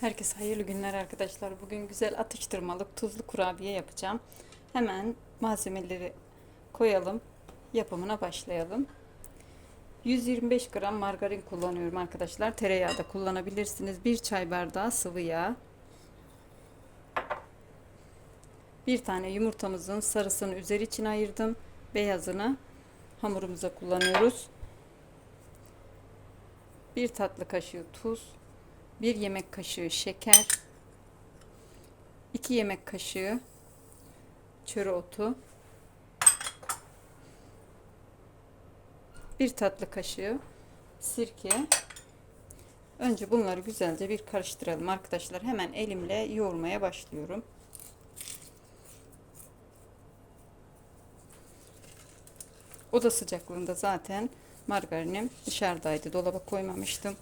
Herkese hayırlı günler arkadaşlar. Bugün güzel atıştırmalık tuzlu kurabiye yapacağım. Hemen malzemeleri koyalım. Yapımına başlayalım. 125 gram margarin kullanıyorum arkadaşlar. Tereyağı da kullanabilirsiniz. 1 çay bardağı sıvı yağ. Bir tane yumurtamızın sarısını üzeri için ayırdım. Beyazını hamurumuza kullanıyoruz. Bir tatlı kaşığı tuz, 1 yemek kaşığı şeker, 2 yemek kaşığı çörü otu, 1 tatlı kaşığı sirke. Önce bunları güzelce bir karıştıralım arkadaşlar. Hemen elimle yoğurmaya başlıyorum. Oda sıcaklığında zaten margarinim dışarıdaydı. Dolaba koymamıştım.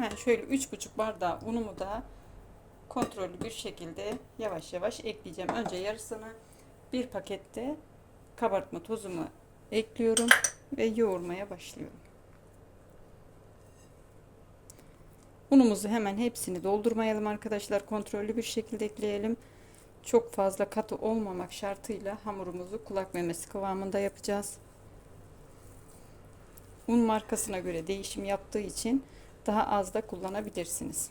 Hemen şöyle 3,5 bardağı unumu da kontrollü bir şekilde yavaş yavaş ekleyeceğim. Önce yarısını bir pakette kabartma tozumu ekliyorum ve yoğurmaya başlıyorum. Unumuzu hemen hepsini doldurmayalım arkadaşlar. Kontrollü bir şekilde ekleyelim. Çok fazla katı olmamak şartıyla hamurumuzu kulak memesi kıvamında yapacağız. Un markasına göre değişim yaptığı için daha az da kullanabilirsiniz.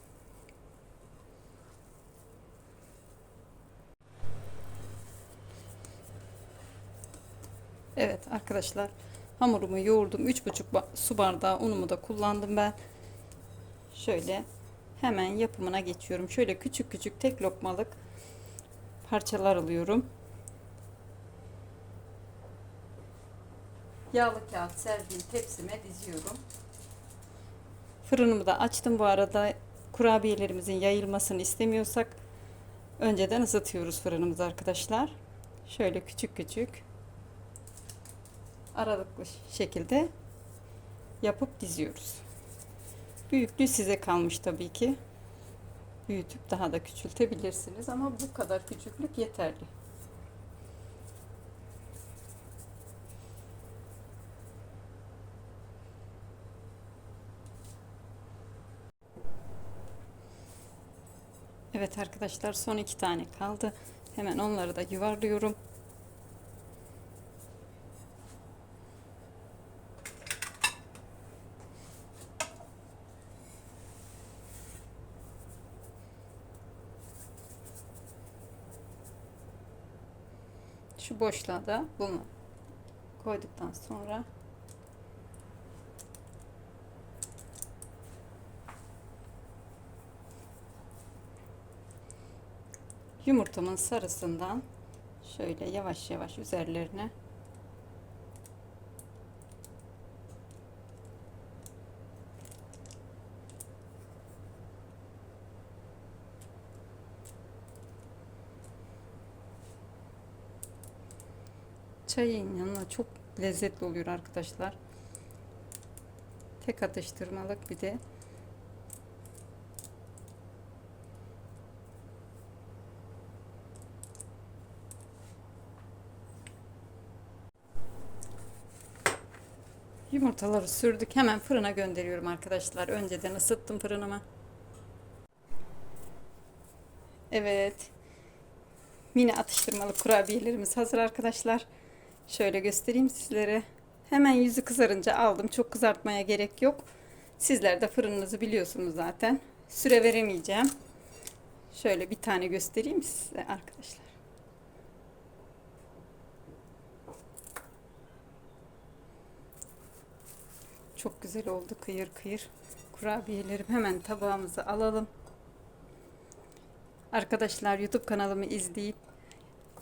Evet arkadaşlar hamurumu yoğurdum. 3,5 su bardağı unumu da kullandım ben. Şöyle hemen yapımına geçiyorum. Şöyle küçük küçük tek lokmalık parçalar alıyorum. Yağlı kağıt serdiğim tepsime diziyorum. Fırınımı da açtım bu arada. Kurabiyelerimizin yayılmasını istemiyorsak önceden ısıtıyoruz fırınımızı arkadaşlar. Şöyle küçük küçük aralıklı şekilde yapıp diziyoruz. Büyüklüğü size kalmış tabii ki. Büyütüp daha da küçültebilirsiniz ama bu kadar küçüklük yeterli. Evet arkadaşlar son iki tane kaldı. Hemen onları da yuvarlıyorum. Şu boşluğa da bunu koyduktan sonra yumurtamın sarısından şöyle yavaş yavaş üzerlerine çayın yanına çok lezzetli oluyor arkadaşlar. Tek atıştırmalık bir de Yumurtaları sürdük. Hemen fırına gönderiyorum arkadaşlar. Önceden ısıttım fırınımı. Evet. Mini atıştırmalık kurabiyelerimiz hazır arkadaşlar. Şöyle göstereyim sizlere. Hemen yüzü kızarınca aldım. Çok kızartmaya gerek yok. Sizler de fırınınızı biliyorsunuz zaten. Süre veremeyeceğim. Şöyle bir tane göstereyim size arkadaşlar. Çok güzel oldu kıyır kıyır. Kurabiyelerim hemen tabağımıza alalım. Arkadaşlar YouTube kanalımı izleyip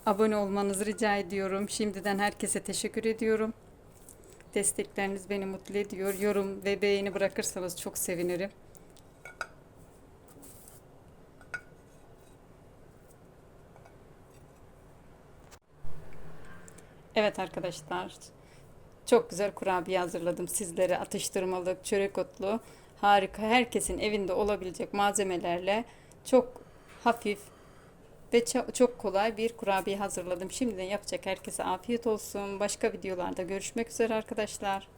abone olmanızı rica ediyorum. Şimdiden herkese teşekkür ediyorum. Destekleriniz beni mutlu ediyor. Yorum ve beğeni bırakırsanız çok sevinirim. Evet arkadaşlar. Çok güzel kurabiye hazırladım sizlere. Atıştırmalık, çörek otlu. Harika. Herkesin evinde olabilecek malzemelerle çok hafif ve çok kolay bir kurabiye hazırladım. Şimdiden yapacak herkese afiyet olsun. Başka videolarda görüşmek üzere arkadaşlar.